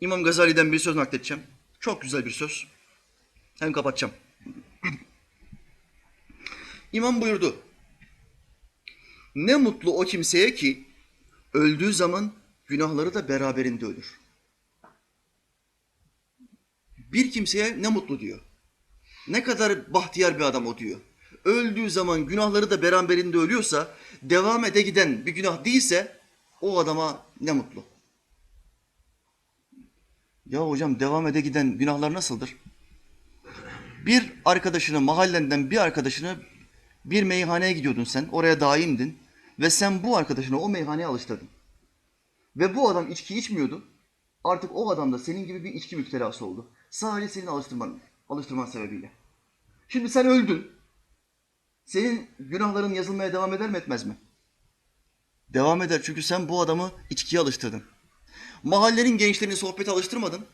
İmam Gazali'den bir söz nakledeceğim. Çok güzel bir söz. Hem kapatacağım. İmam buyurdu. Ne mutlu o kimseye ki öldüğü zaman günahları da beraberinde ölür. Bir kimseye ne mutlu diyor. Ne kadar bahtiyar bir adam o diyor. Öldüğü zaman günahları da beraberinde ölüyorsa, devam ede giden bir günah değilse o adama ne mutlu. Ya hocam devam ede giden günahlar nasıldır? Bir arkadaşını, mahallenden bir arkadaşını bir meyhaneye gidiyordun sen, oraya daimdin ve sen bu arkadaşını o meyhaneye alıştırdın. Ve bu adam içki içmiyordu. Artık o adam da senin gibi bir içki müptelası oldu. Sadece senin alıştırman, alıştırman sebebiyle. Şimdi sen öldün. Senin günahların yazılmaya devam eder mi etmez mi? Devam eder çünkü sen bu adamı içkiye alıştırdın. Mahallenin gençlerini sohbete alıştırmadın.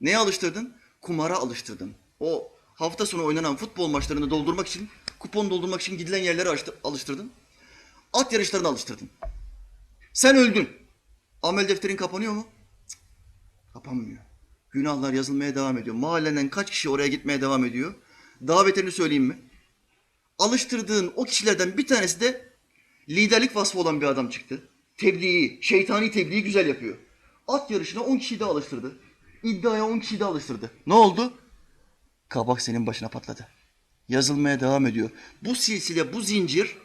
Neye alıştırdın? Kumara alıştırdın. O hafta sonu oynanan futbol maçlarını doldurmak için, kupon doldurmak için gidilen yerlere alıştı- alıştırdın. At yarışlarına alıştırdın. Sen öldün. Amel defterin kapanıyor mu? Cık, kapanmıyor. Günahlar yazılmaya devam ediyor. Mahallenden kaç kişi oraya gitmeye devam ediyor? Daha beterini söyleyeyim mi? Alıştırdığın o kişilerden bir tanesi de liderlik vasfı olan bir adam çıktı. Tebliği, şeytani tebliği güzel yapıyor. At yarışına 10 kişiyi de alıştırdı. İddiaya 10 kişiyi de alıştırdı. Ne oldu? Kabak senin başına patladı. Yazılmaya devam ediyor. Bu silsile, bu zincir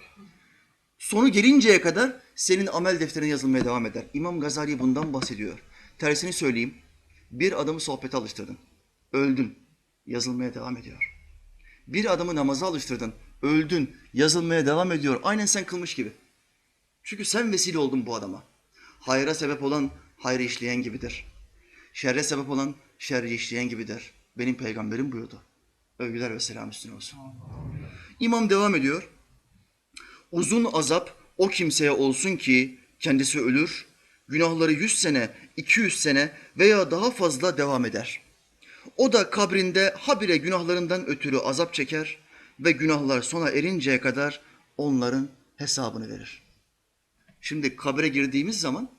sonu gelinceye kadar senin amel defterine yazılmaya devam eder. İmam Gazali bundan bahsediyor. Tersini söyleyeyim. Bir adamı sohbete alıştırdın. Öldün. Yazılmaya devam ediyor. Bir adamı namaza alıştırdın. Öldün. Yazılmaya devam ediyor. Aynen sen kılmış gibi. Çünkü sen vesile oldun bu adama. Hayra sebep olan hayrı işleyen gibidir. Şerre sebep olan şerri işleyen gibidir. Benim peygamberim buyurdu. Övgüler ve selam üstüne olsun. İmam devam ediyor. Uzun azap o kimseye olsun ki kendisi ölür, günahları yüz sene, iki yüz sene veya daha fazla devam eder. O da kabrinde habire günahlarından ötürü azap çeker ve günahlar sona erinceye kadar onların hesabını verir. Şimdi kabre girdiğimiz zaman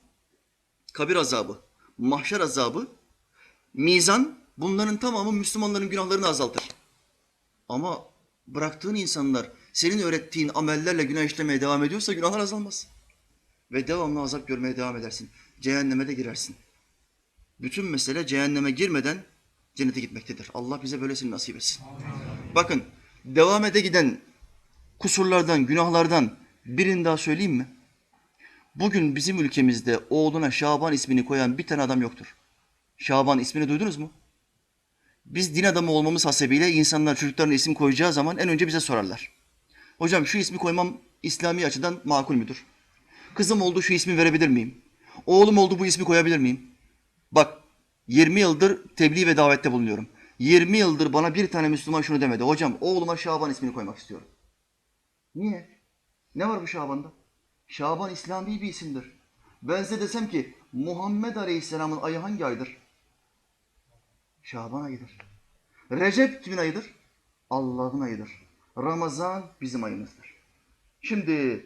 kabir azabı, mahşer azabı, mizan bunların tamamı Müslümanların günahlarını azaltır. Ama bıraktığın insanlar senin öğrettiğin amellerle günah işlemeye devam ediyorsa günahlar azalmaz. Ve devamlı azap görmeye devam edersin. Cehenneme de girersin. Bütün mesele cehenneme girmeden cennete gitmektedir. Allah bize böylesini nasip etsin. Bakın devam ede giden kusurlardan, günahlardan birini daha söyleyeyim mi? Bugün bizim ülkemizde oğluna Şaban ismini koyan bir tane adam yoktur. Şaban ismini duydunuz mu? Biz din adamı olmamız hasebiyle insanlar çocuklarına isim koyacağı zaman en önce bize sorarlar. Hocam şu ismi koymam İslami açıdan makul müdür? Kızım oldu şu ismi verebilir miyim? Oğlum oldu bu ismi koyabilir miyim? Bak 20 yıldır tebliğ ve davette bulunuyorum. 20 yıldır bana bir tane Müslüman şunu demedi. Hocam oğluma Şaban ismini koymak istiyorum. Niye? Ne var bu Şaban'da? Şaban İslami bir isimdir. Ben size desem ki Muhammed Aleyhisselam'ın ayı hangi aydır? Şaban ayıdır. Recep kimin ayıdır? Allah'ın ayıdır. Ramazan bizim ayımızdır. Şimdi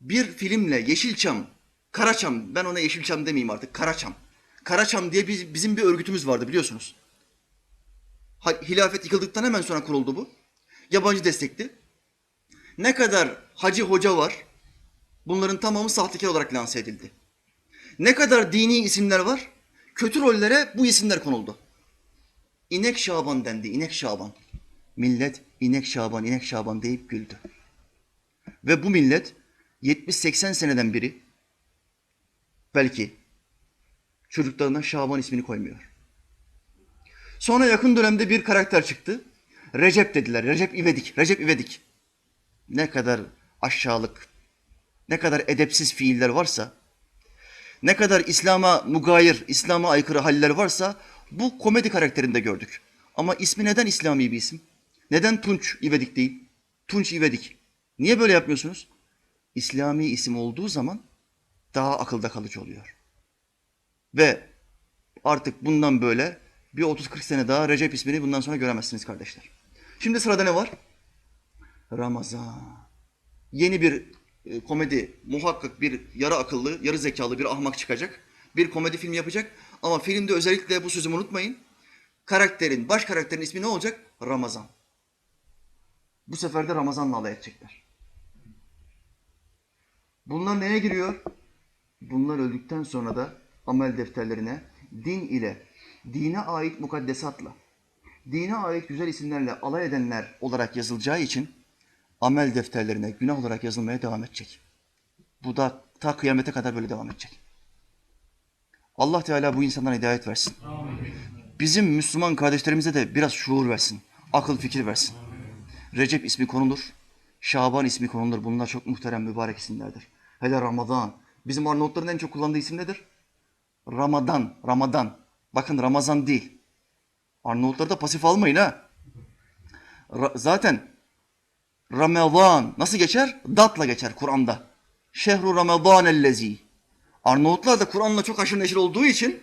bir filmle Yeşilçam, Karaçam, ben ona Yeşilçam demeyeyim artık, Karaçam. Karaçam diye biz- bizim bir örgütümüz vardı biliyorsunuz. Hilafet yıkıldıktan hemen sonra kuruldu bu. Yabancı destekli. Ne kadar hacı hoca var, bunların tamamı sahtekar olarak lanse edildi. Ne kadar dini isimler var, kötü rollere bu isimler konuldu. İnek Şaban dendi, İnek Şaban. Millet İnek Şaban, İnek Şaban deyip güldü. Ve bu millet 70-80 seneden beri belki çocuklarına Şaban ismini koymuyor. Sonra yakın dönemde bir karakter çıktı. Recep dediler. Recep İvedik. Recep İvedik. Ne kadar aşağılık, ne kadar edepsiz fiiller varsa, ne kadar İslam'a mugayir, İslam'a aykırı haller varsa bu komedi karakterinde gördük. Ama ismi neden İslami bir isim? Neden Tunç İvedik değil? Tunç İvedik. Niye böyle yapmıyorsunuz? İslami isim olduğu zaman daha akılda kalıcı oluyor. Ve artık bundan böyle bir 30-40 sene daha Recep ismini bundan sonra göremezsiniz kardeşler. Şimdi sırada ne var? Ramazan. Yeni bir e, komedi, muhakkak bir yarı akıllı, yarı zekalı bir ahmak çıkacak. bir komedi filmi yapacak ama filmde özellikle bu sözümü unutmayın. Karakterin, baş karakterin ismi ne olacak? Ramazan. Bu sefer de Ramazan'la alay edecekler. Bunlar neye giriyor? Bunlar öldükten sonra da amel defterlerine din ile, dine ait mukaddesatla, dine ait güzel isimlerle alay edenler olarak yazılacağı için amel defterlerine günah olarak yazılmaya devam edecek. Bu da ta kıyamete kadar böyle devam edecek. Allah Teala bu insanlara hidayet versin. Bizim Müslüman kardeşlerimize de biraz şuur versin. Akıl fikir versin. Recep ismi konulur. Şaban ismi konulur. Bunlar çok muhterem mübarek isimlerdir. Hele Ramazan. Bizim Arnavutların en çok kullandığı isim nedir? Ramadan. Ramadan. Bakın Ramazan değil. Arnavutları da pasif almayın ha. Ra- zaten Ramazan nasıl geçer? Datla geçer Kur'an'da. Şehru Ramazan ellezi. Arnavutlar da Kur'an'la çok haşır neşir olduğu için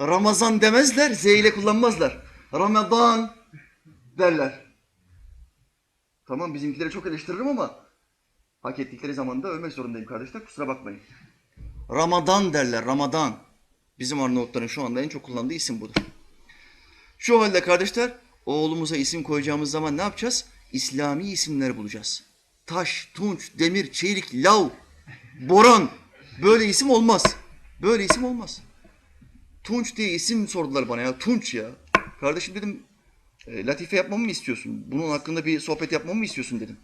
Ramazan demezler, Z ile kullanmazlar. Ramazan derler. Tamam bizimkileri çok eleştiririm ama hak ettikleri zaman da övmek zorundayım kardeşler. Kusura bakmayın. Ramadan derler, Ramadan. Bizim Arnavutların şu anda en çok kullandığı isim budur. Şu halde kardeşler, oğlumuza isim koyacağımız zaman ne yapacağız? İslami isimler bulacağız. Taş, tunç, demir, çelik, lav, boran. Böyle isim olmaz. Böyle isim olmaz. Tunç diye isim sordular bana ya. Tunç ya. Kardeşim dedim e, latife yapmamı mı istiyorsun? Bunun hakkında bir sohbet yapmamı mı istiyorsun dedim.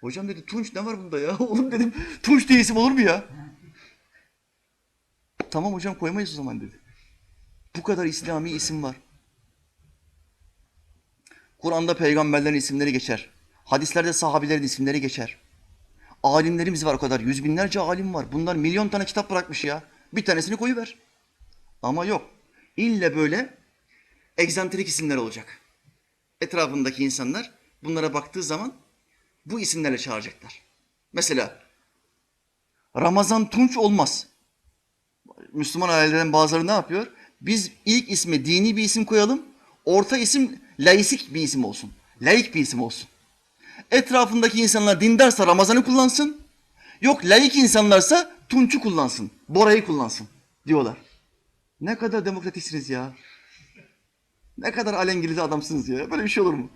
Hocam dedi Tunç ne var bunda ya? Oğlum dedim Tunç diye isim olur mu ya? Tamam hocam koymayız o zaman dedi. Bu kadar İslami isim var. Kur'an'da peygamberlerin isimleri geçer. Hadislerde sahabilerin isimleri geçer. Alimlerimiz var o kadar. Yüz binlerce alim var. Bunlar milyon tane kitap bırakmış ya. Bir tanesini koyuver. Ama yok. İlle böyle egzantrik isimler olacak. Etrafındaki insanlar bunlara baktığı zaman bu isimlerle çağıracaklar. Mesela Ramazan Tunç olmaz. Müslüman ailelerin bazıları ne yapıyor? Biz ilk isme dini bir isim koyalım. Orta isim laisik bir isim olsun. Laik bir isim olsun. Etrafındaki insanlar dindarsa Ramazan'ı kullansın. Yok laik insanlarsa Tunç'u kullansın. Bora'yı kullansın diyorlar. Ne kadar demokratiksiniz ya. Ne kadar alengili adamsınız ya. Böyle bir şey olur mu?